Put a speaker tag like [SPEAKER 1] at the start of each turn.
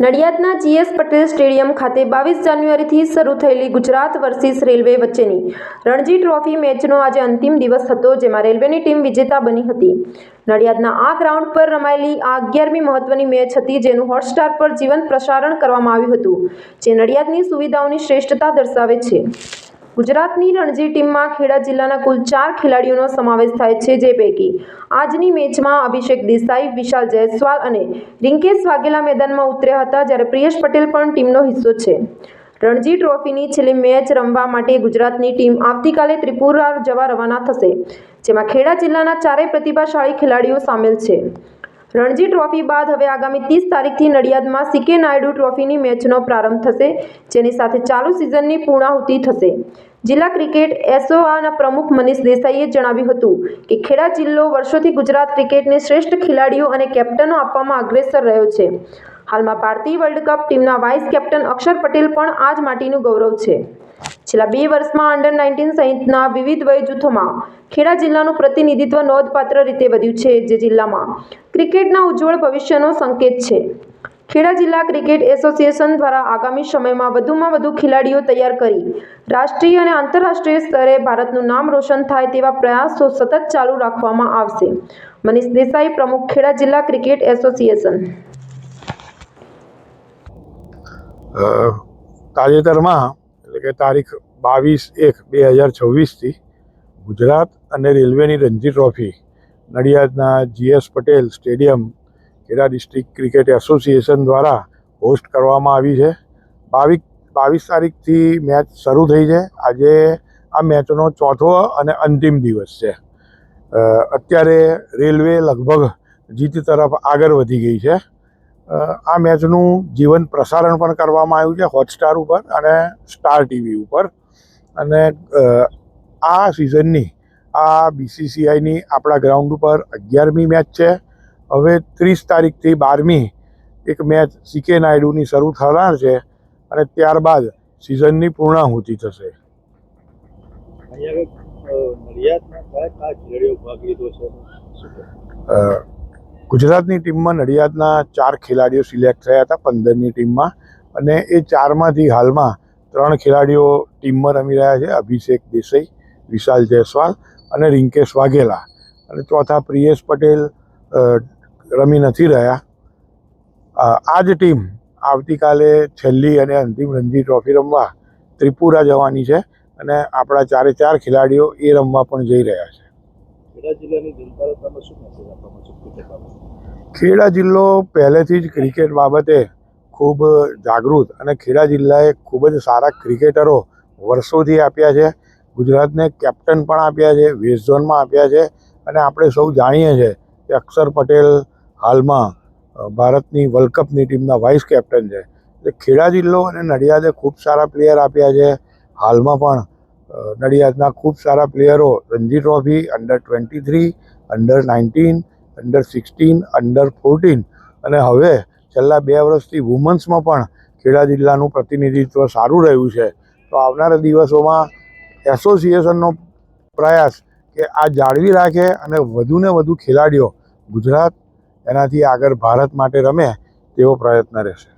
[SPEAKER 1] નડિયાદના GS Patel stadium ખાતે બાવીસ જાન્યુઆરીથી શરૂ થયેલી ગુજરાત વર્સિસ રેલવે વચ્ચેની રણજી ટ્રોફી મેચનો આજે અંતિમ દિવસ હતો, જેમાં રેલવેની ટીમ વિજેતા બની હતી. નડિયાદના આ ગ્રાઉન્ડ પર રમાયેલી આ અગિયારમી મહત્વની મેચ હતી, જેનું હોટસ્ટાર પર જીવંત પ્રસારણ કરવામાં આવ્યું હતું, જે નડિયાદની સુવિધાઓની શ્રેષ્ઠતા દર્શાવે છે. ગુજરાતની રણજી ટીમમાં ખેડા જિલ્લાના કુલ ચાર ખેલાડીઓનો સમાવેશ થાય છે જે પૈકી આજની મેચમાં અભિષેક દેસાઈ, વિશાલ જયસ્વાલ અને રિંકેશ વાઘેલા મેદાનમાં ઉતર્યા હતા જ્યારે પ્રિયેશ પટેલ પણ ટીમનો હિસ્સો છે. રણજી ટ્રોફીની છેલ્લી મેચ રમવા માટે ગુજરાતની ટીમ આવતીકાલે ત્રિપુરા જવા રવાના થશે, જેમાં ખેડા જિલ્લાના ચારેય પ્રતિભાશાળી ખેલાડીઓ સામેલ છે. રણજી ટ્રોફી બાદ હવે આગામી ત્રીસ તારીખથી નડિયાદમાં સીકે નાયડુ ટ્રોફીની મેચનો પ્રારંભ થશે, જેની સાથે ચાલુ સિઝનની પૂર્ણાહુતિ થશે. જિલ્લા ક્રિકેટ એસઓઆના પ્રમુખ મનીષ દેસાઈએ જણાવ્યું હતું કે ખેડા જિલ્લો વર્ષોથી ગુજરાત ક્રિકેટને શ્રેષ્ઠ ખેલાડીઓ અને કેપ્ટનો આપવામાં અગ્રેસર રહ્યો છે. હાલમાં ભારતીય વર્લ્ડ કપ ટીમના વાઇસ કેપ્ટન અક્ષર પટેલ પણ આ જ માટીનું ગૌરવ છે. છેલ્લા બે વર્ષમાં અંડર નાઇન્ટીન સહિતના વિવિધ વય જૂથોમાં ખેડા જિલ્લાનું પ્રતિનિધિત્વ નોંધપાત્ર રીતે વધ્યું છે, જે જિલ્લામાં ક્રિકેટના ઉજ્જવળ ભવિષ્યનો સંકેત છે. ખેડા જિલ્લા ક્રિકેટ એસોસિએશન દ્વારા આગામી સમયમાં વધુમાં વધુ ખેલાડીઓ તૈયાર કરી રાષ્ટ્રીય અને આંતરરાષ્ટ્રીય સ્તરે ભારતનું નામ રોશન થાય તેવા પ્રયાસો સતત ચાલુ રાખવામાં આવશે. મનીષ દેસાઈ પ્રમુખ ખેડા જિલ્લા ક્રિકેટ એસોસિએશન.
[SPEAKER 2] તાજેતરમાં, એટલે કે તારીખ બાવીસ એક બે હજાર છવ્વીસથી ગુજરાત અને રેલવેની Ranji trophy નડિયાદના GS Patel stadium Kheda district cricket association દ્વારા હોસ્ટ કરવામાં આવી છે. બાવીસ બાવીસ તારીખથી મેચ શરૂ થઈ છે. આજે આ મેચનો ચોથો અને અંતિમ દિવસ છે. અત્યારે રેલવે લગભગ જીત તરફ આગળ વધી ગઈ છે. આ મેચનું જીવન પ્રસારણ પણ કરવામાં આવ્યું છે હોટસ્ટાર ઉપર અને સ્ટાર ટીવી ઉપર. અને આ સિઝનની આ બીસીસીઆઈની આપણા ગ્રાઉન્ડ ઉપર અગિયારમી મેચ છે. હવે ત્રીસ તારીખથી બારમી એક મેચ સીકે નાયડુની શરૂ થનાર છે અને ત્યારબાદ સિઝનની પૂર્ણાહુતિ થશે. ગુજરાતની ટીમમાં નડિયાદના ચાર ખેલાડીઓ સિલેક્ટ થયા હતા પંદરની ટીમમાં અને એ ચારમાંથી હાલમાં ત્રણ ખેલાડીઓ ટીમમાં રમી રહ્યા છે. અભિષેક દેસાઈ વિશાલ જયસ્વાલ અને રિંકેશ વાઘેલા. અને ચોથા પ્રિયેશ પટેલ રમી નથી રહ્યા. આ જ ટીમ આવતીકાલે છેલ્લી અને અંતિમ રણજી ટ્રોફી રમવા ત્રિપુરા જવાની છે અને આપણા ચારે ચાર ખેલાડીઓ એ રમવા પણ જઈ રહ્યા છે.
[SPEAKER 3] ખેડા જિલ્લાની શું મેસેજ
[SPEAKER 2] ખેડા જિલ્લો પહેલેથી જ ક્રિકેટ બાબતે ખૂબ જાગૃત અને ખેડા જિલ્લાએ ખૂબ જ સારા ક્રિકેટરો વર્ષોથી આપ્યા છે. ગુજરાતને કેપ્ટન પણ આપ્યા છે, વેસ્ટ ઝોનમાં આપ્યા છે અને આપણે સૌ જાણીએ છીએ કે અક્ષર પટેલ હાલમાં ભારતની વર્લ્ડ કપની ટીમના વાઇસ કેપ્ટન છે. એટલે ખેડા જિલ્લો અને નડિયાદે ખૂબ સારા પ્લેયર આપ્યા છે. હાલમાં પણ નડિયાદના ખૂબ સારા પ્લેયરો Ranji trophy under twenty three under nineteen under sixteen under fourteen અને હવે છેલ્લા બે વર્ષથી વુમન્સમાં પણ ખેડા જિલ્લાનું પ્રતિનિધિત્વ સારું રહ્યું છે. તો આવનારા દિવસોમાં એસોસિએશનનો પ્રયાસ કે આ જાળવી રાખે અને વધુને વધુ ખેલાડીઓ ગુજરાત એનાથી આગળ ભારત માટે રમે તેવો પ્રયત્ન રહેશે.